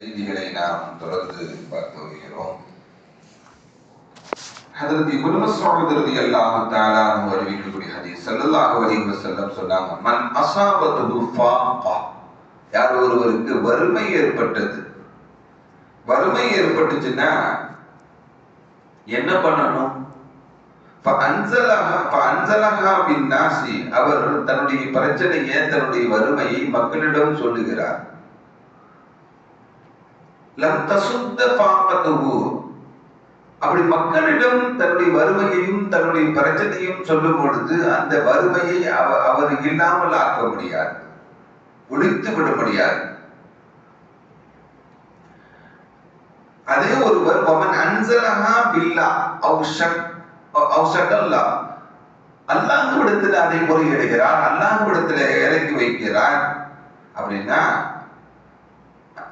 செய்திகளை நாம் தொடர்ந்து பார்த்து வருகிறோம் அதற்கு குடும்பஸ்வாமி அல்லாஹு தாலான்னு அறிவிக்கக்கூடிய ஹதீஸ் சல்லல்லாஹு அலைஹி வஸல்லம் சொன்னாங்க மன் அசாபத்து யார் ஒருவருக்கு வறுமை ஏற்பட்டது? வறுமை ஏற்பட்டுச்சுன்னா என்ன பண்ணணும்? அவர் தன்னுடைய பிரச்சனையை தன்னுடைய வறுமையை மக்களிடம் சொல்லுகிறார். அப்படி மக்களிடம் தன்னுடைய வறுமையையும் தன்னுடைய பிரச்சனையும் சொல்லும் பொழுது அந்த வறுமையை அவ- அவர் இல்லாமல் ஆக்க முடியாது. ஒழித்து விட முடியாது. அதே ஒருவர் அவன் அன்சலஹா பில்லா அவு அல்லாஹ்விடத்தில் அதை முறையிடுகிறார் அல்லாஹ்விடத்தில் இறக்கி வைக்கிறார். அப்படின்னா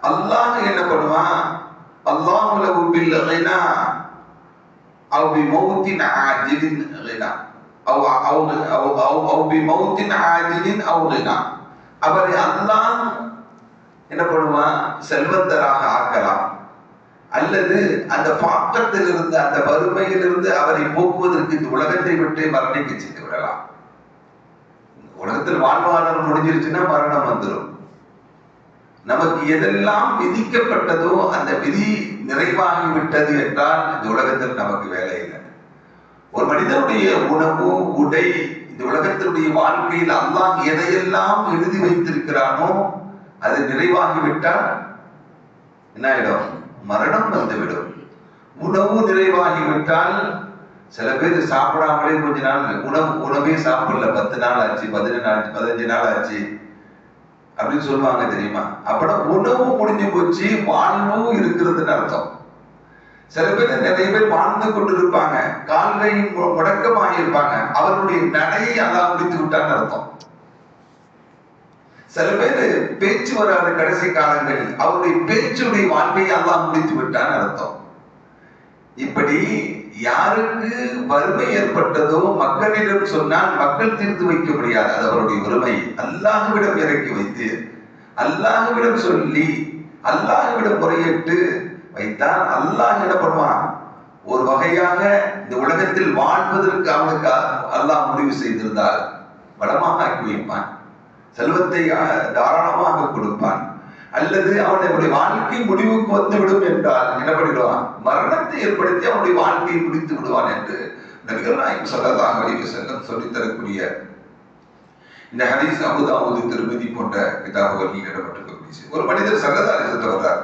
அல்லாஹ் என்ன பண்ணுவான்? அல்லாஹ் லஹு பில் கினா. அவு பி மௌத்தின் ஆஜிலின் கினா. அவ் அவ் அவ் அவு அவு பி மௌத்தின் ஆஜிலின் அவ் கினா. அவரை அல்லாஹ் என்ன பண்ணுவான்? செல்வந்தராக ஆக்கலாம். அல்லது அந்த பாக்கத்திலிருந்து அந்த வறுமையிலிருந்து அவரை போக்குவதற்கு இந்த உலகத்தை விட்டு மரணிக்க செய்து விடலாம். உலகத்தில் வாழ்வாதாரம் முடிஞ்சிருச்சுன்னா மரணம் வந்துடும் நமக்கு எதெல்லாம் விதிக்கப்பட்டதோ அந்த விதி நிறைவாகி விட்டது என்றால் இந்த உலகத்தில் நமக்கு வேலை இல்லை. ஒரு மனிதனுடைய உணவு உடை இந்த உலகத்தினுடைய வாழ்க்கையில் அல்லாஹ் எதையெல்லாம் எழுதி வைத்திருக்கிறானோ அது நிறைவாகிவிட்டால் என்ன ஆயிடும்? மரணம் வந்துவிடும். உணவு நிறைவாகிவிட்டால் சில பேர் சாப்பிடாமலே கொஞ்ச நாள் உணவு உணவே சாப்பிடல. பத்து நாள் ஆச்சு பதினஞ்சு நாள் பதினஞ்சு நாள் ஆச்சு. அப்படின்னு சொல்லுவாங்க தெரியுமா? அப்பட உணவு முடிஞ்சு போச்சு வாழ்வும் இருக்கிறதுன்னு அர்த்தம். சில பேர் நிறைய பேர் வாழ்ந்து கொண்டிருப்பாங்க கால்கை முடக்கமாக இருப்பாங்க அவர்களுடைய நடையை அதான் முடித்து விட்டான்னு அர்த்தம். சில பேர் பேச்சு வராத கடைசி காலங்களில் அவருடைய பேச்சுடைய வாழ்க்கையை அதான் முடித்து விட்டான்னு அர்த்தம். இப்படி யாருக்கு வறுமை ஏற்பட்டதோ மக்களிடம் சொன்னால் மக்கள் தீர்த்து வைக்க முடியாது. அது அவருடைய வறுமை. அல்லாஹ்விடம் இறக்கி வைத்து அல்லாஹ்விடம் சொல்லி அல்லாஹ்விடம் முறையிட்டு வைத்தால் அல்லாஹ் என்ன பண்ணுவான்? ஒரு வகையாக இந்த உலகத்தில் வாழ்வதற்கு அவனுக்கு அல்லாஹ் முடிவு செய்திருந்தால் வளமாக ஆக்கி வைப்பான். செல்வத்தை தாராளமாக கொடுப்பான். அல்லது அவனுடைய வாழ்க்கை முடிவுக்கு வந்து விடும் என்றால் என்ன பண்ணிடுவான்? மரணத்தை ஏற்படுத்தி அவனுடைய வாழ்க்கையை முடித்து விடுவான் என்று நபிகள் நாயகம் ஸல்லல்லாஹு அலைஹி வஸல்லம் சொல்லித் தரக்கூடிய இந்த ஹதீஸ் அபுதாவுது திருமதி போன்ற கிதாபுகள் இடம்பெற்றிருக்கக்கூடிய ஒரு மனிதர் சல்லதா அலிசத்தை வர்றார்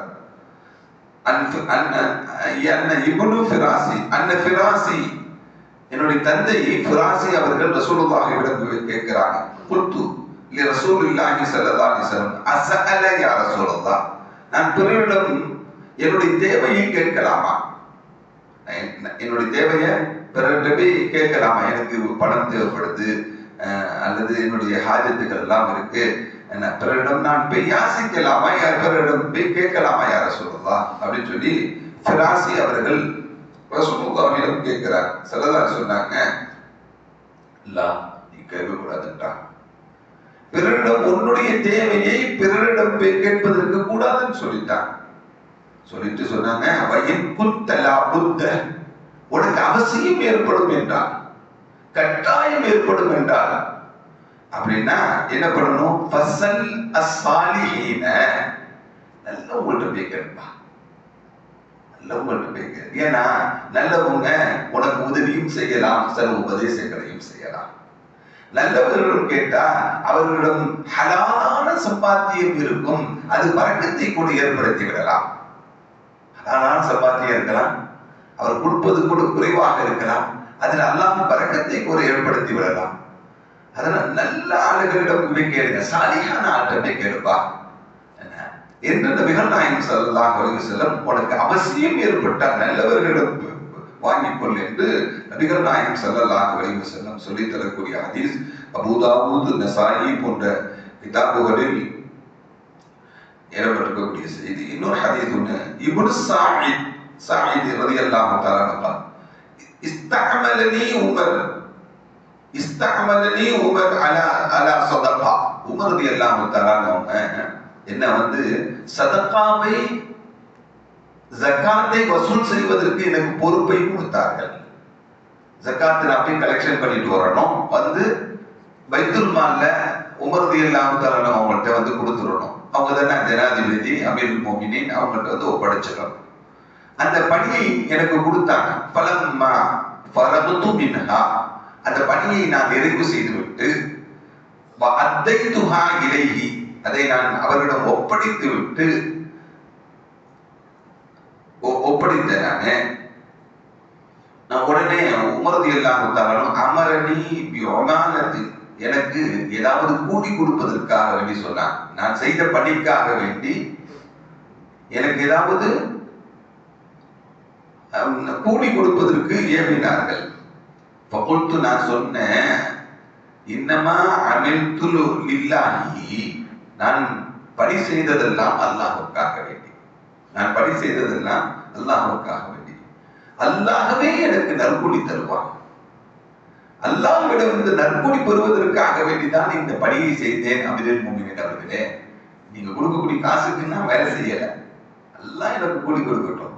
என்னுடைய தந்தை ஃபிராசி அவர்கள் ரசூலுல்லாஹிடம் கேட்கிறாங்க. ரசூலுல்லாஹி ஸல்லல்லாஹு அலைஹி வஸல்லம் அஸஅல யா ரசூலுல்லாஹ் நான் பிறரிடம் என்னுடைய தேவையை கேட்கலாமா? என்னுடைய தேவையை பிறர்கிட்ட போய் கேட்கலாமா? எனக்கு பணம் தேவைப்படுது அஹ், அல்லது என்னுடைய ஹாஜத்துகள் எல்லாம் இருக்கு. என்ன பிறரிடம் நான் போய் யாசிக்கலாமா யார் பிறரிடம் போய் கேட்கலாமா யார சொல்லலாம் அப்படின்னு சொல்லி ஃபிராசி அவர்கள் ரசூலுல்லாஹிடம் கேட்கிறார். சிலதார் சொன்னாங்க இல்ல நீ கேட்கக்கூடாதுன்றான் பிறரிடம் உன்னுடைய தேவையை பிறரிடம் கேட்பதற்கு கூடாதுன்னு சொல்லிட்டான். சொல்லிட்டு சொன்னாங்க வயின் புத்தலா புத்த. உனக்கு அவசியம் ஏற்படும் என்றார் கட்டாயம் ஏற்படும் என்றார் அப்படின்னா என்ன பண்ணணும்? ஃபசல் நல்ல உங்கள்கிட்ட போய் கேட்பா. நல்லவங்கள்ட்ட போய் கேட்க ஏன்னா நல்லவங்க உனக்கு உதவியும் செய்யலாம் சில உபதேசங்களையும் செய்யலாம். நல்லவர்களிடம் கேட்டா அவர்களிடம் ஹலாலான சம்பாத்தியம் இருக்கும். அது வழக்கத்தை கூட ஏற்படுத்தி விடலாம். ஹலாலான சம்பாத்தியம் இருக்கலாம். அவர் கொடுப்பது கூட குறைவாக இருக்கலாம். அதில் அல்லாம பறக்கத்தை கூட ஏற்படுத்தி விடலாம். அதனால நல்ல ஆளுகளிடம் போய் கேளுங்க. சாலியான ஆள்கிட்ட போய் கேளுப்பா. என்ன? என்று நபிகள் நாயகம் ஸல்லல்லாஹு செல்லும் உனக்கு அவசியம் ஏற்பட்டால் நல்லவர்களிடம் வாங்கிக்கொள் என்று நபிகர் நாயகம் செல்லலாக வலிவு செல்லம் சொல்லி தரக்கூடிய ஹதீஸ் அபுதாபூத் நசாயி போன்ற கிதாபுகளில் ஏற்பட்டிருக்கக்கூடிய செய்தி. இன்னொரு ஹதீஸ் ஒன்று இப்னு சாஹித் சாஹித் ரதி அல்லாஹ் தாரா இஸ்தகமலனி உமர் இஸ்தகமலனி உமர் அலா அலா சொதப்பா உமர் ரதி அல்லாஹ் தாரா என்ன வந்து சதகாவை ஜக்காத்தை வசூல் செய்வதற்கு எனக்கு பொறுப்பை கொடுத்தார்கள். ஜக்காத்தை நான் போய் கலெக்ஷன் பண்ணிட்டு வரணும். வந்து பைத்துல் மால்ல உமர்தி இல்லாம அவங்கள்ட்ட வந்து கொடுத்துடணும். அவங்க தானே ஜனாதிபதி அமீர் மோமினின் அவங்கள்ட்ட வந்து ஒப்படைச்சிடணும். அந்த பணியை எனக்கு கொடுத்தாங்க. பலம்மா பரபத்து மின்ஹா. அந்த பணியை நான் நிறைவு செய்து விட்டு அத்தை துஹா இலைஹி. அதை நான் அவரிடம் ஒப்படைத்து விட்டு ஒப்படைத்தாங்க நான். உடனே உமரது எல்லாம் கொடுத்தாலும் அமரணி யோகானது எனக்கு ஏதாவது கூடி கொடுப்பதற்காக வேண்டி சொன்னான். நான் செய்த பணிக்காக வேண்டி எனக்கு ஏதாவது கூடி கூலி கொடுப்பதற்கு ஏவினார்கள். பகுத்து நான் சொன்னேன் இன்னமா அமிழ்துலு இல்லாகி நான் பணி செய்ததெல்லாம் அல்லாஹுக்காக வேண்டி. நான் பணி செய்ததெல்லாம் அல்லாஹுக்காக வேண்டி. அல்லாகவே எனக்கு நற்கூலி தருவான். அல்லாஹ்விடம் இந்த நற்கூலி பெறுவதற்காக வேண்டிதான் இந்த பணியை செய்தேன் அமிரல் மூமின் அவர்களே. நீங்க கொடுக்கக்கூடிய காசுக்கு நான் வேலை செய்யல. அல்லாஹ் எனக்கு கூலி கொடுக்கட்டும்.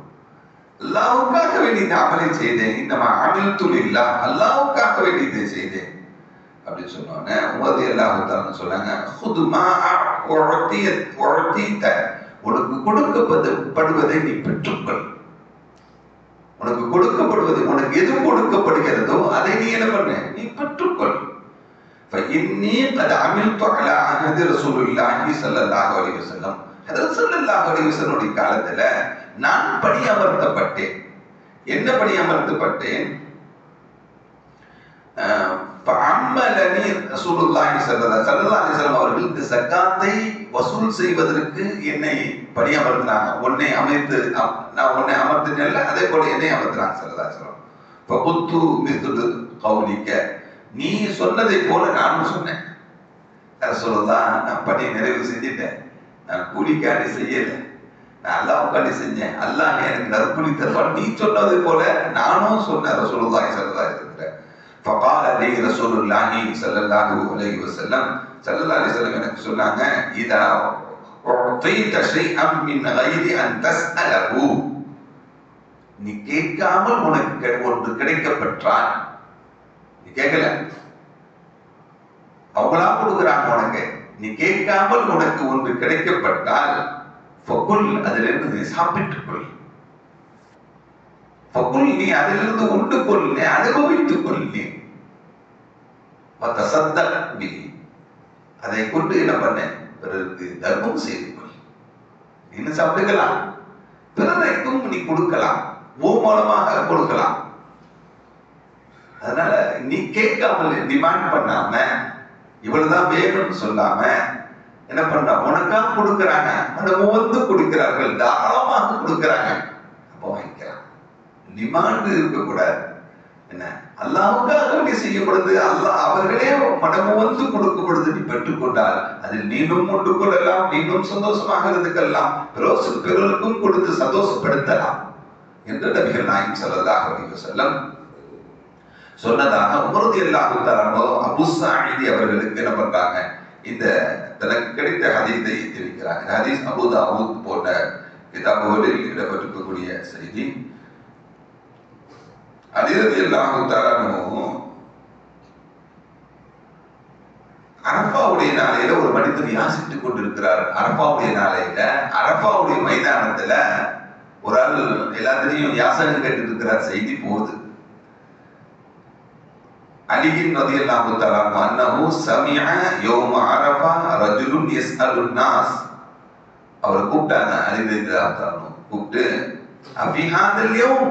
அல்லாவுக்காக வேண்டி இந்த அமலை செய்தேன். இந்த அமில் துளில்லா அல்லாவுக்காக வேண்டி இதை செய்தேன். அப்படின்னு சொன்னோன்னே உமது அல்லாஹ் சொன்னாங்க உனக்கு கொடுக்கப்படுவதை நீ பெற்றுக்கொள் உனக்கு கொடுக்கப்படுவது உனக்கு எது கொடுக்கப்படுகிறதோ அதை நீ என்ன பண்ண நீ பெற்றுக்கொள் فإني قد عملت على عهد رسول الله صلى الله عليه وسلم ஹதரத் ஸல்லல்லாஹு அலைஹி வஸல்லம் உடைய காலத்துல நான் பணியமர்த்தப்பட்டேன் என்ன பணியமர்த்தப்பட்டேன் அஹ், அவர்கள் இந்த சக்காத்தை வசூல் செய்வதற்கு என்னை பணி அமர்த்தினாங்க உன்னை அமைத்து நான் உன்னை அமர்த்தினேன்ல அதே போல என்னை அமர்த்தினாங்க சல்லா பகுத்து மிகுது கவுனிக்க நீ சொன்னதை போல நானும் சொன்னேன். சொல்லதான் நான் பணி நிறைவு செஞ்சுட்டேன். நான் கூலிக்காண்டி செய்யலை. நான் அல்லா செஞ்சேன். அல்லாஹ் எனக்கு நற்புலி தருவான். நீ சொன்னதை போல நானும் சொன்னேன் சொல்லதான் சொல்லதான் இருக்கிறேன் ஃபபால் அலி ரசூலுல்லாஹி சல்லல்லாஹு அலைஹி வஸல்லம் சல்லல்லாஹு அலைஹி வஸல்லம் எனக்கு சொன்னாங்க இதா உத்தைத ஷைஅம் மின் கைரி அன் தஸ்அலஹு நீ கேட்காமல் உனக்கு ஒன்று கிடைக்கப்பெற்றால். நீ கேட்கல. அவங்களா கொடுக்குறாங்க உனக்கு. நீ கேட்காமல் உனக்கு ஒன்று கிடைக்கப்பட்டால் ஃபகுல் அதிலிருந்து நீ சாப்பிட்டுக் கொள் ஃபகுல் நீ அதிலிருந்து உண்டு கொள் வத்தசத்தக் பிஹி. அதை கொண்டு என்ன பண்ண? பிறருக்கு தர்மம் செய்து கொள். என்ன சாப்பிட்டுக்கலாம் பிறருக்கும் நீ கொடுக்கலாம். ஓ மூலமாக கொடுக்கலாம். அதனால நீ கேட்காமல் டிமாண்ட் பண்ணாம இவ்வளவுதான் வேணும்னு சொல்லாம என்ன பண்ற உனக்கா கொடுக்கறாங்க. மனமு வந்து கொடுக்கிறார்கள். தாராளமாக கொடுக்கறாங்க. அப்போ வாங்கிக்கலாம். டிமாண்ட் இருக்கக்கூடாது. என்ன? அல்லாவுக்காக வேண்டி செய்யப்படுது. அல்லாஹ் அவர்களே மனமு வந்து கொடுக்கப்படுது. நீ பெற்றுக்கொண்டால் அதில் நீனும் கொண்டு கொள்ளலாம் நீனும் சந்தோஷமாக இருந்துக்கலாம் பிறகு பிறருக்கும் கொடுத்து சந்தோஷப்படுத்தலாம் என்று நபிகள் நாயகம் ஸல்லல்லாஹு அலைஹி சொன்னதாக உமரது எல்லாரும் தரமோ அபு அவர்களுக்கு என்ன பண்றாங்க? இந்த தனக்கு கிடைத்த ஹதீஸை தெரிவிக்கிறாங்க. ஹதீஸ் அபு போன்ற கிதாபுகளில் இடம்பெற்றிருக்கக்கூடிய செய்தி. அதிரதி அல்லாஹு தஆலாவும் அரப்பாவுடைய நாளையில ஒரு மனிதர் யாசித்துக் கொண்டிருக்கிறார். அரப்பாவுடைய நாளையில அரப்பாவுடைய மைதானத்துல ஒரு ஆள் எல்லாத்திலையும் யாசகம் கேட்டு இருக்கிறார் செய்தி போகுது. அலியின் ரதியல்லாஹு தஆலா அன்னஹு சமியா யோம அரபா ரஜுலுன் எஸ் யஸ்அலுன் நாஸ் அவரை கூப்பிட்டாங்க அலி ரதியல்லாஹு கூப்பிட்டு அபிஹாதல் யோம்?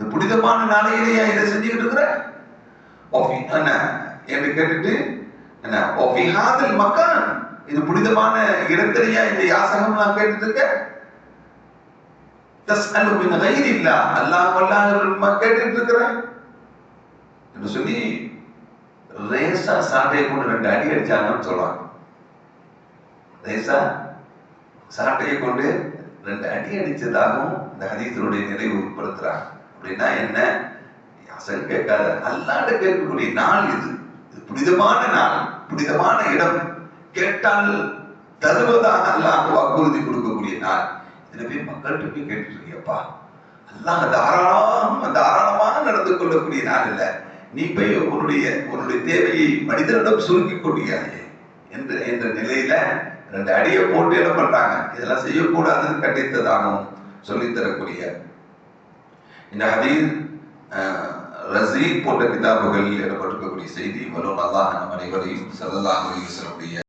இந்த புனிதமான நாளையிலேயே இதை செஞ்சுக்கிட்டு இருக்கிற என்ன? என்று கேட்டுட்டு என்ன? மக்கான் இது புனிதமான இடத்திலேயா இந்த யாசகம் நான் கேட்டுட்டு இருக்கேன் தஸ்அலு மின் கைரில்லா அல்லாஹ் வல்லாஹ் கேட்டுட்டு இருக்கிறேன் என்று சொல்லி ரேசா சாட்டையை கொண்டு ரெண்டு அடி அடிச்சாங்கன்னு சொல்றாங்க. ரேசா சாட்டையை கொண்டு ரெண்டு அடி அடிச்சதாகவும் இந்த ஹதீஸனுடைய நினைவு உட்படுத்துறாங்க அப்படின்னா என்ன? அசல் கேட்காத. அல்லாண்டு கேட்கக்கூடிய நாள் இது. இது புனிதமான நாள். புனிதமான இடம். கேட்டால் தருவதாக அல்லாஹ் வாக்குறுதி கொடுக்கக்கூடிய நாள். இதில் போய் மக்கள்கிட்ட போய் கேட்டுருக்கியப்பா இருக்கியப்பா. அல்லாஹ் தாராளமா தாராளமாக நடந்து கொள்ளக்கூடிய நாள் இல்ல. நீ போய் உன்னுடைய உன்னுடைய தேவையை மனிதனிடம் சுருக்கி கொள்கிறாயே என்ற என்ற நிலையில ரெண்டு அடியை போட்டு என்ன பண்றாங்க? இதெல்லாம் செய்யக்கூடாதுன்னு கண்டித்ததாகவும் சொல்லித் தரக்கூடிய இந்த ஹதீர் ரசீத் போன்ற கிதாபுகளில் இடப்பட்டிருக்கக்கூடிய செய்தி வலோ அல்லாஹ் நம் அனைவரையும் சல்லல்லாஹு அலைஹி